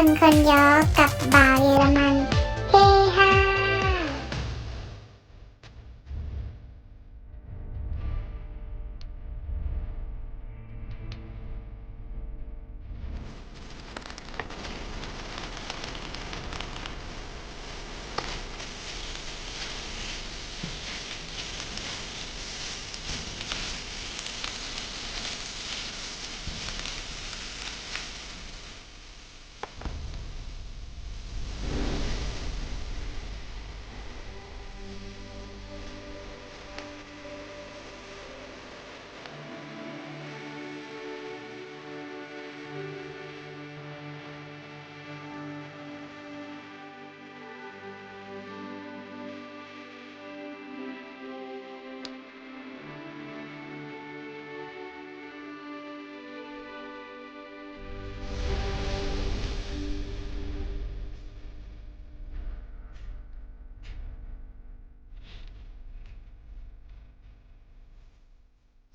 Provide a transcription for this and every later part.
คนคนยอกับบาเยอรมัน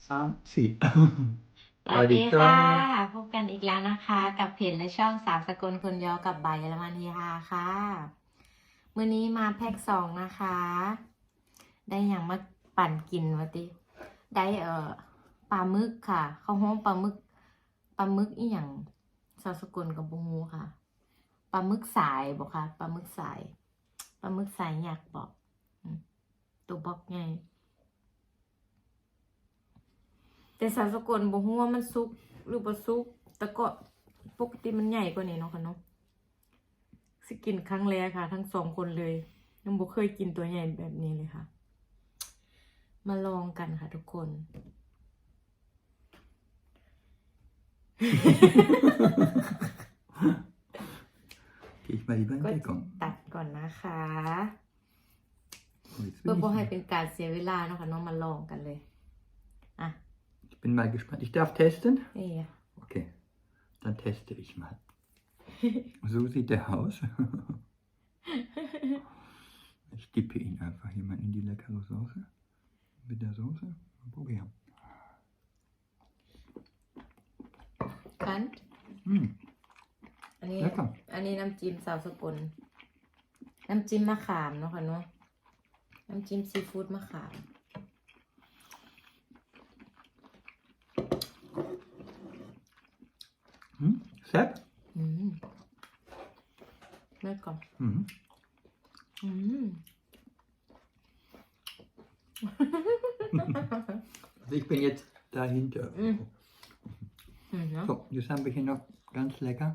สามสี่สวัสดีค่ะ พบกันอีกแล้วนะคะ กับเพจและช่องสามสกลคนยอกับใบายละมันเฮฮาค่ะมื้อนี้มาแพ็กสองนะคะ ได้อย่างมาปั่นกินวะติได้เอ่อปลาหมึกค่ะข้าวหอมปลาหมึกปลาหมึกอีหยังสาวสกลกับบูงูค่ะปลาหมึกสายบอกค่ะปลาหมึกสายปลาหมึกสายอยากบอกอืมตัวบอกไง แต่สาวสกลบ่ฮู้ว่ามันสุกหรือบ่สุกแต่ก็ปกติมันใหญ่กว่านี้เนาะค่ะเนาะสิกินครั้งแรกค่ะ ทั้งสองคนเลย ยังบ่เคยกินตัวใหญ่แบบนี้เลยค่ะ มาลองกันค่ะทุกคน Gehe ich mal lieber in ก็ Deckung. ตัดก่อนนะคะ Oh, jetzt เพื่อ bin บ่ ich, ให้เป็นการเสียเวลาเนาะค่ะเนาะมาลองกันเลย อะ ich bin mal gespannt. Ich darf testen? นี่ Okay, dann teste ich mal. So sieht der aus. Ich dippe ihn einfach hier mal in die leckere Soße. Mit der Soße. Mal probieren. คัน Mm, อันนี้ lecker. อันนี้น้ำจิ้มสาวสกล น้ำจิ้มมะขามเนาะค่ะเนาะ น้ำจิ้มซีฟู้ดมะขาม Mm, Sepp? อืมเลิกก่อน Mm. อืม Also ich bin jetzt dahinter. Mm. อืมเนาะ So, jetzt haben wir hier noch ganz lecker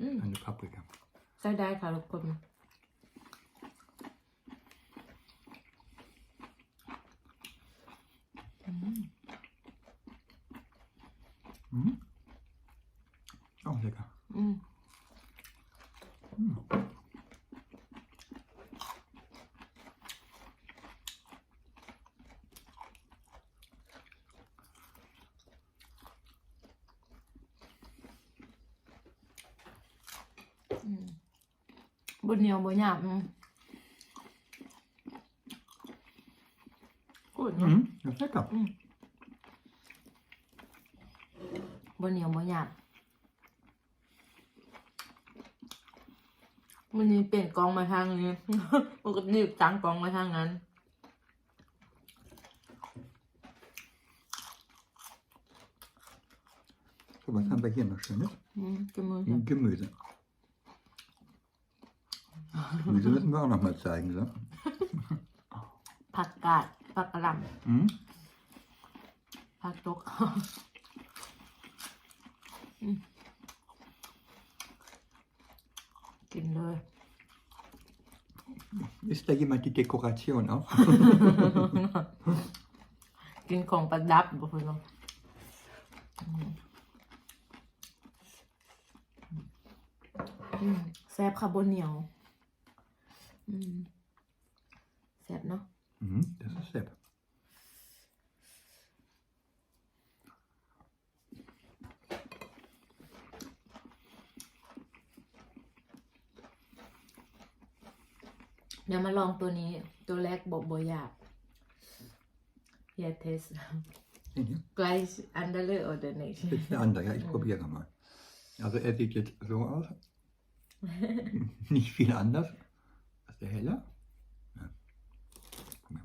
อืม eine Paprika. ใช้ได้ค่ะทุกคน Mm. Auch lecker. อืม Mm. อืมบนเหนียวบนหยาบ มกูดเนาะ Mm. Das ist lecker. บนเหนียวบนหยาบวันนี้เปลี่ยนกองมาทางนี้ปกติตั้งกองมาทางนั้น So, was haben wir hier noch Schönes? อืมจมือ Mm, Gemüse. Gemüse müssen wir auch noch mal zeigen, so. ผักกาดผักกระหล่ Mm. ำผักตก อืมกินเลย Ist da jemand die Dekoration auch? กินของประดับบ่คุณเนาะอืมอืมแซ่บค่ะบนเหนียว อืมแซ่บเนาะ Mhm, das ist Sepp. เดี๋ยวมาลองตัวนี้ ตัวแรกบอกบอยากอย่าเทส Den hier. gleich andere oder nicht Das ist der andere, ja, ich probiere mal. Also er sieht jetzt so aus. Nicht viel anders. Ist der heller? Ja. Guck mal.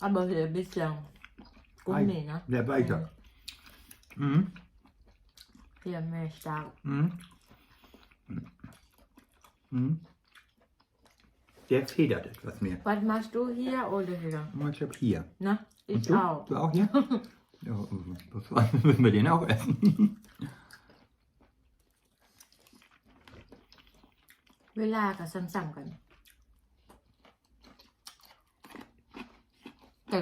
Aber hier ein bisschen Gummi, ne? Der weiter. Mhm. Hier mehr stark. Mhm. Mhm. Der federt etwas mehr. Was machst du hier oder hier? Ich habe hier. Ne? Ich Und du? auch. Du auch hier? ja, das war, müssen wir den auch essen. เวลากับซ้ำๆกัน แต่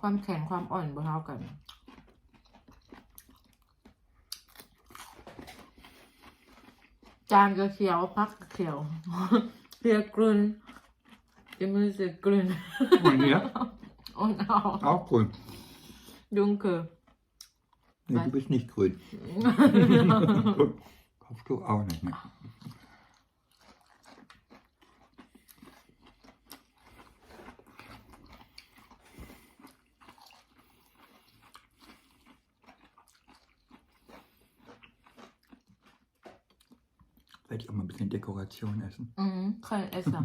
ความแข็งความอ่อนบ่เท่ากัน จานก็เขียวพักก็เขียวเรียกกลืนจะมือเสียกลืน Und hier? อ่อนเอา Auch grün. ดุงคือ Nee, Was? du bist nicht grün. Kaufst du auch nicht mehr. Werde ich auch mal ein bisschen Dekoration essen. อืมเคยเอสอะ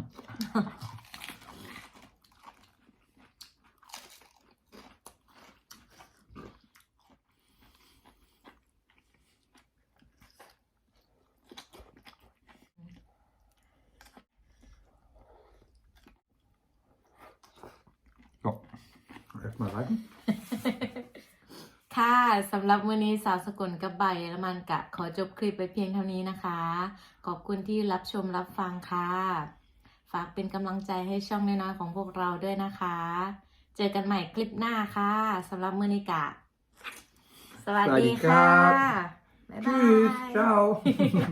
So, erstmal reiten. ค่ะสำหรับวันนี้สาวสกลกับใบเยอรมันกะขอจบคลิปไปเพียงเท่านี้นะคะ ขอบคุณที่รับชมรับฟังค่ะ ฝากเป็นกำลังใจให้ช่องน้อยๆของพวกเราด้วยนะคะ เจอกันใหม่คลิปหน้าค่ะสำหรับมือนิกะ สวัสดีค่ะสวัสดีครับบ๊ายบาย Tschüss, ciao.